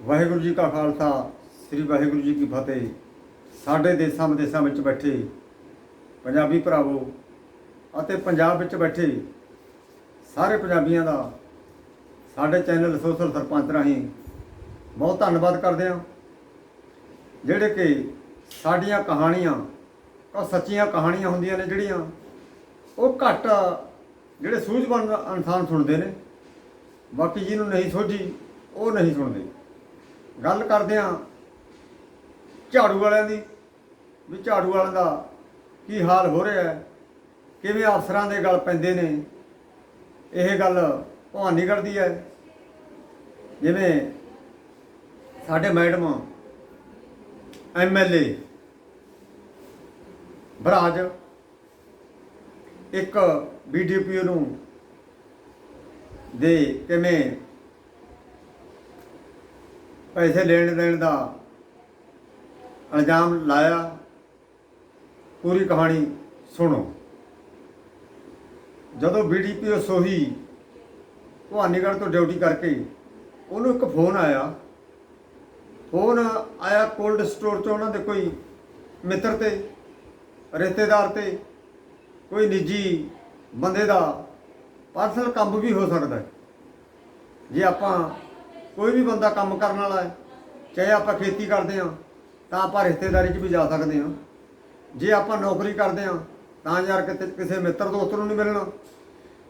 ਵਾਹਿਗੁਰੂ ਜੀ ਕਾ ਖਾਲਸਾ, ਸ੍ਰੀ ਵਾਹਿਗੁਰੂ ਜੀ ਕੀ ਫਤਿਹ। ਸਾਡੇ ਦੇਸਾਂ ਵਿਦੇਸਾਂ ਵਿੱਚ ਬੈਠੇ ਪੰਜਾਬੀ ਭਰਾਵੋ ਅਤੇ ਪੰਜਾਬ ਵਿੱਚ ਬੈਠੇ ਸਾਰੇ ਪੰਜਾਬੀਆਂ ਦਾ ਸਾਡੇ ਚੈਨਲ ਸੋਸ਼ਲ ਸਰਪੰਚ ਰਾਹੀਂ ਬਹੁਤ ਧੰਨਵਾਦ ਕਰਦੇ ਹਾਂ, ਜਿਹੜੇ ਕਿ ਸਾਡੀਆਂ ਕਹਾਣੀਆਂ, ਉਹ ਸੱਚੀਆਂ ਕਹਾਣੀਆਂ ਹੁੰਦੀਆਂ ਨੇ ਜਿਹੜੀਆਂ, ਉਹ ਘੱਟ ਜਿਹੜੇ ਸੂਝਵਾਨ ਇਨਸਾਨ ਸੁਣਦੇ ਨੇ। ਬਾਕੀ ਜਿਹਨੂੰ ਨਹੀਂ ਸੋਝੀ, ਉਹ ਨਹੀਂ ਸੁਣਦੇ। ਗੱਲ ਕਰਦੇ ਹਾਂ ਝਾੜੂ ਵਾਲਿਆਂ ਦੀ, ਵੀ ਝਾੜੂ ਵਾਲਿਆਂ ਦਾ ਕੀ ਹਾਲ ਹੋ ਰਿਹਾ ਹੈ, ਕਿਵੇਂ ਅਫਸਰਾਂ ਦੇ ਗੱਲ ਪੈਂਦੇ ਨੇ, ਇਹ ਗੱਲ ਭਵਾਨੀ ਕਰਦੀ ਹੈ। ਜਿਵੇਂ ਸਾਡੇ ਮੈਡਮ ਐਮਐਲਏ ਬਰਾਜ ਇੱਕ ਬੀਡੀਪੀਓ ਨੂੰ ਦੇ ਕਿਵੇਂ ਪੈਸੇ ਲੈਣ ਦੇਣ ਦਾ ਇਲਜ਼ਾਮ ਲਾਇਆ। ਪੂਰੀ ਕਹਾਣੀ ਸੁਣੋ। ਜਦੋਂ ਬੀਡੀਪੀਓ ਸੋਹੀ ਭਵਾਨੀਗੜ੍ਹ ਤੋਂ ਡਿਊਟੀ ਕਰਕੇ ਉਹਨੂੰ ਇੱਕ ਫੋਨ ਆਇਆ। ਫੋਨ ਆਇਆ ਕੋਲਡ ਸਟੋਰ ਤੋਂ ਉਹਨਾਂ ਦੇ ਕੋਈ ਮਿੱਤਰ ਤੇ, ਰਿਸ਼ਤੇਦਾਰ ਤੇ, ਕੋਈ ਨਿੱਜੀ ਬੰਦੇ ਦਾ। ਪਰਸਨਲ ਕੰਮ ਵੀ ਹੋ ਸਕਦਾ ਜੇ ਆਪਾਂ ਕੋਈ ਵੀ ਬੰਦਾ ਕੰਮ ਕਰਨ ਵਾਲਾ ਹੈ, ਚਾਹੇ ਆਪਾਂ ਖੇਤੀ ਕਰਦੇ ਹਾਂ, ਤਾਂ ਆਪਾਂ ਰਿਸ਼ਤੇਦਾਰੀ 'ਚ ਵੀ ਜਾ ਸਕਦੇ ਹਾਂ। ਜੇ ਆਪਾਂ ਨੌਕਰੀ ਕਰਦੇ ਹਾਂ, ਤਾਂ ਯਾਰ ਕਿਤੇ, ਕਿਸੇ ਮਿੱਤਰ ਦੋਸਤ ਨੂੰ ਨਹੀਂ ਮਿਲਣਾ।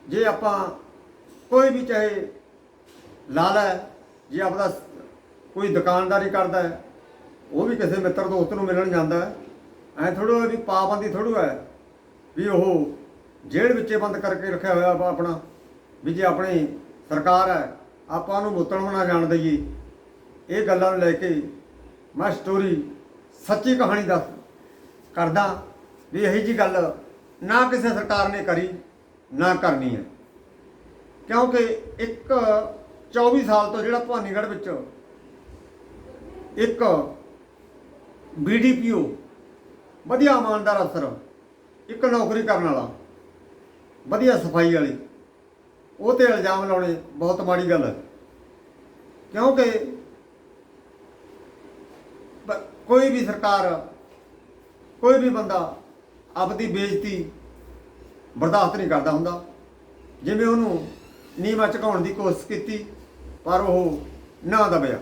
ਜੇ ਆਪਾਂ ਕੋਈ ਵੀ ਚਾਹੇ ਲਾਲਾ ਹੈ, ਜੇ ਆਪਦਾ ਕੋਈ ਦੁਕਾਨਦਾਰੀ ਕਰਦਾ ਹੈ, ਉਹ ਵੀ ਕਿਸੇ ਮਿੱਤਰ ਦੋਸਤ ਨੂੰ ਮਿਲਣ ਜਾਂਦਾ ਹੈ। ਐ ਥੋੜ੍ਹਾ ਵੀ ਪਾਬੰਦੀ ਥੋੜ੍ਹਾ ਹੈ ਵੀ ਉਹ ਜੇਲ੍ਹ ਵਿੱਚੇ ਬੰਦ ਕਰਕੇ ਰੱਖਿਆ ਹੋਇਆ ਆਪਣਾ, ਵੀ ਜੇ ਆਪਣੀ ਸਰਕਾਰ ਹੈ ਆਪਾਂ ਉਹਨੂੰ ਮੁੱਤਣ ਬਣਾ ਜਾਣ ਦਈਏ। ਇਹ ਗੱਲਾਂ ਨੂੰ ਲੈ ਕੇ ਮੈਂ ਸਟੋਰੀ ਸੱਚੀ ਕਹਾਣੀ ਦੱਸ ਕਰਦਾ ਵੀ ਇਹੀ ਜੀ ਗੱਲ ਨਾ ਕਿਸੇ ਸਰਕਾਰ ਨੇ ਕਰੀ, ਨਾ ਕਰਨੀ ਹੈ। ਕਿਉਂਕਿ ਇੱਕ 24 ਸਾਲ ਤੋਂ ਜਿਹੜਾ ਭਵਾਨੀਗੜ੍ਹ ਵਿੱਚ ਇੱਕ ਬੀਡੀਪੀਓ ਵਧੀਆ ਇਮਾਨਦਾਰ ਅਫਸਰ, ਇੱਕ ਨੌਕਰੀ ਕਰਨ ਵਾਲਾ, ਵਧੀਆ ਸਫ਼ਾਈ ਵਾਲੀ ਉਹ ਤੇ ਇਲਜ਼ਾਮ ਲਾਉਣੇ, ਬਹੁਤ ਮਾੜੀ ਗੱਲ ਹੈ। ਕਿਉਂਕਿ ਕੋਈ ਵੀ ਸਰਕਾਰ, ਕੋਈ ਵੀ ਬੰਦਾ ਆਪਦੀ ਬੇਇੱਜ਼ਤੀ ਬਰਦਾਸ਼ਤ ਨਹੀਂ ਕਰਦਾ ਹੁੰਦਾ। ਜਿਵੇਂ ਉਹਨੂੰ ਨੀਵਾਂ ਝੁਕਾਉਣ ਦੀ ਕੋਸ਼ਿਸ਼ ਕੀਤੀ, ਪਰ ਉਹ ਨਾ ਦਬਿਆ।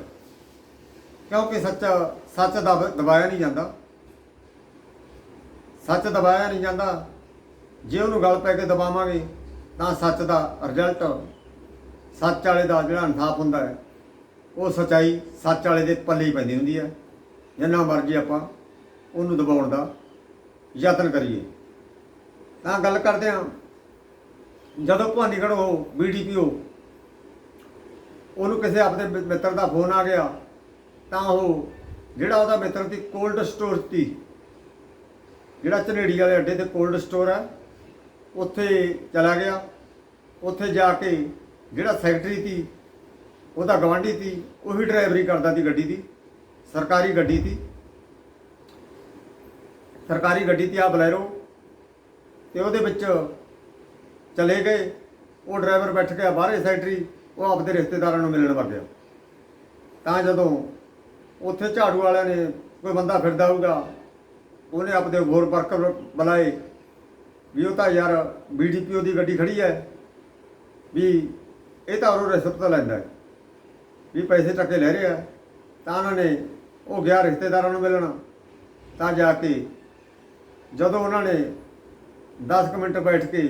ਕਿਉਂਕਿ ਸੱਚ ਸੱਚ ਦਬ, ਦਬਾਇਆ ਨਹੀਂ ਜਾਂਦਾ। ਸੱਚ ਦਬਾਇਆ ਨਹੀਂ ਜਾਂਦਾ। ਜੇ ਉਹਨੂੰ ਗੱਲ ਪੈ ਕੇ ਦਬਾਵਾਂਗੇ ਤਾਂ ਸੱਚ ਦਾ ਰਿਜ਼ਲਟ ਸੱਚ ਵਾਲੇ ਦਾ ਜਿਹੜਾ ਇਨਸਾਫ ਹੁੰਦਾ ਹੈ, ਉਹ ਸਚਾਈ ਸੱਚ ਵਾਲੇ ਦੇ ਪੱਲੇ ਹੀ ਪੈਂਦੀ ਹੁੰਦੀ ਹੈ। ਜਿੰਨਾ ਮਰਜ਼ੀ ਆਪਾਂ ਉਹਨੂੰ ਦਬਾਉਣ ਦਾ ਯਤਨ ਕਰੀਏ। ਤਾਂ ਗੱਲ ਕਰਦੇ ਹਾਂ, ਜਦੋਂ ਭਵਾਨੀਗੜ੍ਹ ਉਹ ਬੀਡੀਪੀਓ ਉਹਨੂੰ ਕਿਸੇ ਆਪਣੇ ਮਿੱਤਰ ਦਾ ਫੋਨ ਆ ਗਿਆ, ਤਾਂ ਉਹ ਜਿਹੜਾ ਉਹਦਾ ਮਿੱਤਰ ਸੀ ਕੋਲਡ ਸਟੋਰ ਸੀ, ਜਿਹੜਾ ਝਨੇੜੀ ਵਾਲੇ ਅੱਡੇ ਤੇ ਕੋਲਡ ਸਟੋਰ ਹੈ ਉੱਥੇ ਚਲਾ ਗਿਆ। ਉੱਥੇ ਜਾ ਕੇ ਜਿਹੜਾ ਸੈਕਟਰੀ ਸੀ, ਉਹਦਾ ਗਵਾਂਢੀ ਸੀ ਵੀ ਡਰਾਈਵਰੀ ਕਰਦਾ ਸੀ ਗੱਡੀ ਦੀ। ਸਰਕਾਰੀ ਗੱਡੀ ਸੀ। ਸਰਕਾਰੀ ਗੱਡੀ ਤੇ ਆ ਬਲੈਰੋ ਤੇ ਉਹਦੇ ਵਿੱਚ ਚਲੇ ਗਏ। ਉਹ ਡਰਾਈਵਰ ਬੈਠ ਗਿਆ ਬਾਹਰੇ ਸੈਕਟਰੀ, ਉਹ ਆਪਦੇ ਰਿਸ਼ਤੇਦਾਰਾਂ ਨੂੰ ਮਿਲਣ ਵਗ ਗਿਆ। ਤਾਂ ਜਦੋਂ ਉੱਥੇ ਝਾੜੂ ਵਾਲਿਆਂ ਨੇ ਕੋਈ ਬੰਦਾ ਫਿਰਦਾ ਹੋਊਗਾ, ਉਹਨੇ ਆਪਦੇ ਹੋਰ ਵਰਕਰ ਬੁਲਾਏ। ਵੀ ਉਹ ਤਾਂ ਯਾਰ ਬੀਡੀਪੀਓ ਦੀ ਗੱਡੀ ਖੜੀ ਹੈ ਵੀ ਇਹ ਤਾਂ ਉਹ ਰਿਸ਼ਵਤ ਲੈਂਦਾ ਵੀ ਪੈਸੇ ਟੱਕੇ ਲੈ ਰਿਹਾ ਤਾਂ ਉਹਨਾਂ ਨੇ ਉਹ ਗਿਆ ਰਿਸ਼ਤੇਦਾਰਾਂ ਨੂੰ ਮਿਲਣ। ਤਾਂ ਜਾ ਕੇ ਜਦੋਂ ਉਹਨਾਂ ਨੇ 10 ਕੁ ਮਿੰਟ ਬੈਠ ਕੇ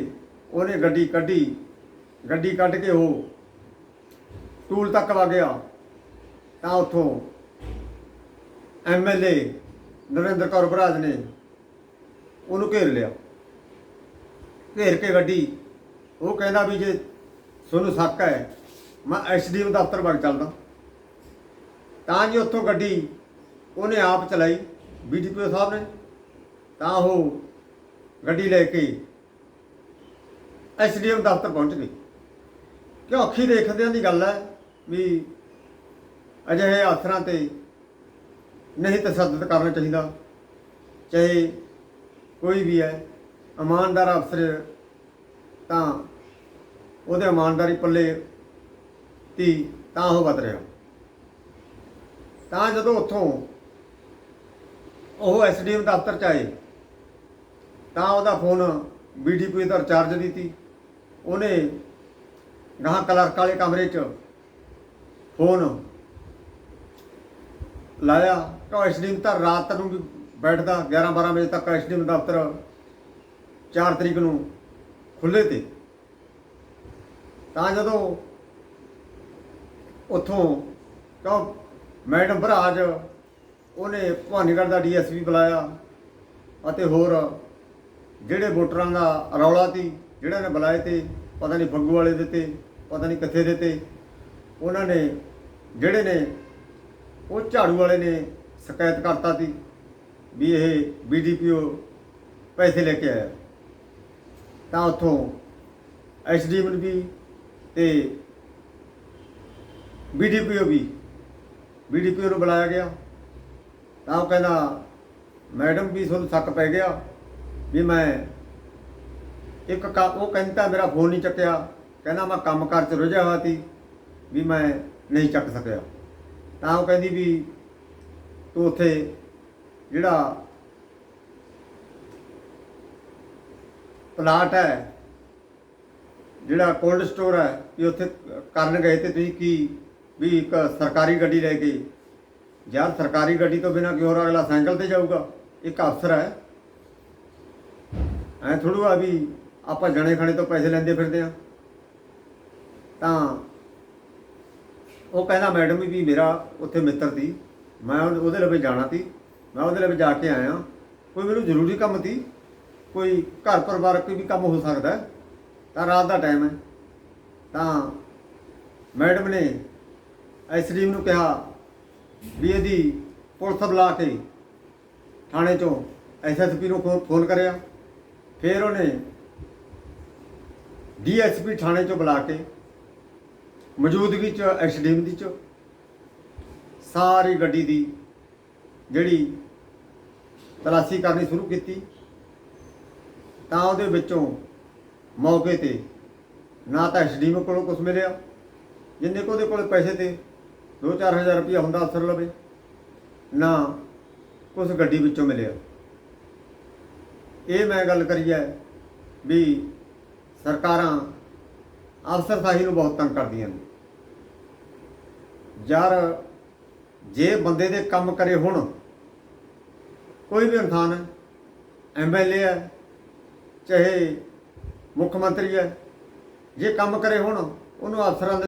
ਉਹਨੇ ਗੱਡੀ ਕੱਢੀ, ਗੱਡੀ ਕੱਢ ਕੇ ਉਹ ਟੂਲ ਤੱਕ ਵਾ ਗਿਆ। ਤਾਂ ਉੱਥੋਂ ਐਮਐਲਏ ਨਰਿੰਦਰ ਕੌਰ ਬਰਾਜ ਨੇ ਉਹਨੂੰ ਘੇਰ ਲਿਆ। ਘੇਰ ਕੇ ਗੱਡੀ। ਉਹ ਕਹਿੰਦਾ ਵੀ ਜੇ ਤੁਹਾਨੂੰ ਸ਼ੱਕ ਹੈ, ਮੈਂ ਐਸਡੀਐਮ ਦਫ਼ਤਰ ਵਗ ਚੱਲਦਾ। ਤਾਂ ਜੀ ਉੱਥੋਂ ਗੱਡੀ ਉਹਨੇ ਆਪ ਚਲਾਈ ਬੀਡੀਪੀਓ ਸਾਹਿਬ ਨੇ। ਤਾਂ ਉਹ ਗੱਡੀ ਲੈ ਕੇ ਐਸਡੀਐਮ ਦਫ਼ਤਰ ਪਹੁੰਚ ਗਈ। ਕਿਉਂ ਅੱਖੀ ਦੇਖਦਿਆਂ ਦੀ ਗੱਲ ਹੈ ਵੀ ਅਜਿਹੇ ਅਫਸਰਾਂ ਤੇ ਨਹੀਂ ਤਸੱਦਦ ਕਰਨਾ ਚਾਹੀਦਾ, ਚਾਹੇ ਕੋਈ ਵੀ ਹੈ। ਇਮਾਨਦਾਰ ਅਫਸਰ ਤਾਂ ਉਹਦੇ ਇਮਾਨਦਾਰੀ ਪੱਲੇ ਤੀ ਤਾਂ ਉਹ ਵਧ ਰਿਹਾ। ਤਾਂ ਜਦੋਂ ਉੱਥੋਂ ਉਹ ਐਸਡੀਐਮ ਦਫ਼ਤਰ ਚ ਆਏ, ਤਾਂ ਉਹਦਾ ਫੋਨ ਬੀਡੀਪੀ ਦਾ ਚਾਰਜ ਦਿੱਤੀ ਉਹਨੇ ਗਾਹਾਂ ਕਲਰਕ ਵਾਲੇ ਕਮਰੇ 'ਚ ਫੋਨ ਲਾਇਆ ਤਾਂ ਐਸਡੀਐਮ ਤਾਂ ਰਾਤ ਨੂੰ ਵੀ ਬੈਠਦਾ 11 12 ਵਜੇ ਤੱਕ ਐਸਡੀਐਮ ਦਫ਼ਤਰ 4 ਤਰੀਕ ਨੂੰ ਖੁੱਲੇ ਤੇ। ਤਾਂ ਜਦੋਂ ਉੱਥੋਂ ਕਹੋ, ਮੈਡਮ ਭਰਾਜ, ਉਹਨੇ ਭਵਾਨੀਗੜ੍ਹ ਦਾ ਡੀਐਸਪੀ ਬੁਲਾਇਆ ਅਤੇ ਹੋਰ ਜਿਹੜੇ ਵੋਟਰਾਂ ਦਾ ਰੌਲਾ ਸੀ, ਜਿਹੜਾ ਨੇ ਬੁਲਾਏ ਤੇ, ਪਤਾ ਨਹੀਂ ਫੱਗੂ ਵਾਲੇ ਦੇ ਤੇ ਪਤਾ ਨਹੀਂ ਕਿੱਥੇ ਦੇ ਤੇ ਉਹਨਾਂ ਨੇ ਜਿਹੜੇ ਨੇ, ਉਹ ਝਾੜੂ ਵਾਲੇ ਨੇ ਸ਼ਿਕਾਇਤ ਕਰਤਾ ਸੀ ਵੀ ਇਹ ਬੀਡੀਪੀਓ ਪੈਸੇ ਲੈ ਕੇ ਆਇਆ। ਤਾਂ ਉੱਥੋਂ ਐਸਡੀਐਮ ਵੀ ਤੇ ਬੀਡੀਪੀਓ ਵੀ, ਬੀਡੀਪੀਓ ਨੂੰ ਬੁਲਾਇਆ ਗਿਆ। ਤਾਂ ਉਹ ਕਹਿੰਦਾ, ਮੈਡਮ ਵੀ ਤੁਹਾਨੂੰ ਸ਼ੱਕ ਪੈ ਗਿਆ ਵੀ ਮੈਂ ਇੱਕ ਕਾ- ਉਹ ਕਹਿੰਦਾ, ਮੇਰਾ ਫੋਨ ਨਹੀਂ ਚੱਕਿਆ। ਕਹਿੰਦਾ, ਮੈਂ ਕੰਮ ਕਾਰ ਚ ਰੁੱਝਿਆ ਹੋਇਆ ਸੀ ਵੀ ਮੈਂ ਨਹੀਂ ਚੱਕ ਸਕਿਆ। ਤਾਂ ਉਹ ਕਹਿੰਦੀ ਵੀ ਤੂੰ ਉੱਥੇ ਜਿਹੜਾ ਪਲਾਟ ਹੈ, ਜਿਹੜਾ ਕੋਲਡ ਸਟੋਰ ਹੈ, ਵੀ ਉੱਥੇ ਕਰਨ ਗਏ ਤੇ ਤੁਸੀਂ ਕੀ, ਵੀ ਇੱਕ ਸਰਕਾਰੀ ਗੱਡੀ ਲੈ ਕੇ ਯਾਰ ਸਰਕਾਰੀ ਗੱਡੀ ਤੋਂ ਬਿਨਾ ਕਿਉਂ ਅਗਲਾ ਸਾਈਕਲ ਤੇ ਜਾਊਗਾ? ਇੱਕ ਅਫਸਰ ਹੈ। ਐ ਥੋੜੂ ਆ ਵੀ ਆਪਾਂ ਜਣੇ ਖਣੇ ਤੋਂ ਪੈਸੇ ਲੈਂਦੇ ਫਿਰਦੇ ਆ ਤਾਂ ਉਹ ਕਹਿੰਦਾ, ਮੈਡਮ ਵੀ ਮੇਰਾ ਉੱਥੇ ਮਿੱਤਰ ਸੀ। ਮੈਂ ਉਹਦੇ ਉਹਦੇ ਲਵੇ ਜਾਣਾ ਸੀ। ਮੈਂ ਉਹਦੇ ਲਵੇ ਜਾ ਕੇ ਆਇਆ। ਕੋਈ ਮੈਨੂੰ ਜ਼ਰੂਰੀ ਕੰਮ ਸੀ? ਕੋਈ ਘਰ ਪਰਿਵਾਰ ਕੋਈ ਵੀ ਕੰਮ ਹੋ ਸਕਦਾ ਹੈ। ਤਾਂ ਰਾਤ ਦਾ ਟਾਈਮ ਹੈ ਤਾਂ ਮੈਡਮ ਨੇ ਐਸਡੀਐਮ ਨੂੰ ਕਿਹਾ ਵੀ ਇਹਦੀ ਪੁਲਿਸ ਬੁਲਾ ਕੇ ਥਾਣੇ ਚੋਂ ਐਸਐਸਪੀ ਨੂੰ ਫੋ- ਫੋਨ ਕਰਿਆ ਫਿਰ ਉਹਨੇ ਡੀਐਸਪੀ ਥਾਣੇ ਚੋਂ ਬੁਲਾ ਕੇ ਮੌਜੂਦਗੀ ਚ ਐਸਡੀਐਮ ਦੀ ਚ ਸਾਰੀ ਗੱਡੀ ਦੀ ਜਿਹੜੀ ਤਲਾਸ਼ੀ ਕਰਨੀ ਸ਼ੁਰੂ ਕੀਤੀ ਤਾਂ ਉਹਦੇ ਵਿੱਚੋਂ ਮੌਕੇ ਤੇ ਨਾ ਤਾਂ ਐਸਡੀਐਮ ਕੋਲੋਂ ਕੁਝ ਮਿਲਿਆ, ਜਿੰਨੇ ਕੋ ਉਹਦੇ ਕੋਲ ਪੈਸੇ ਤੇ 2-4000 ਰੁਪਇਆ ਹੁੰਦਾ ਅਸਰ ਲਵੇ, ਨਾ ਕੁਝ ਗੱਡੀ ਵਿੱਚੋਂ ਮਿਲਿਆ। ਇਹ ਮੈਂ ਗੱਲ ਕਰੀ ਹੈ ਵੀ ਸਰਕਾਰਾਂ ਅਫਸਰਸ਼ਾਹੀ ਨੂੰ ਬਹੁਤ ਤੰਗ ਕਰਦੀਆਂ ਨੇ। ਯਾਰ ਜੇ ਬੰਦੇ ਦੇ ਕੰਮ ਕਰੇ ਹੁਣ, ਕੋਈ ਵੀ ਇਨਸਾਨ ਹੈ ਐਮਐਲਏ ਹੈ ਚਾਹੇ ਮੁੱਖ ਮੰਤਰੀ ਹੈ ਜੇ ਕੰਮ ਕਰੇ ਹੁਣ ਉਹਨੂੰ ਅਫਸਰਾਂ ਦੇ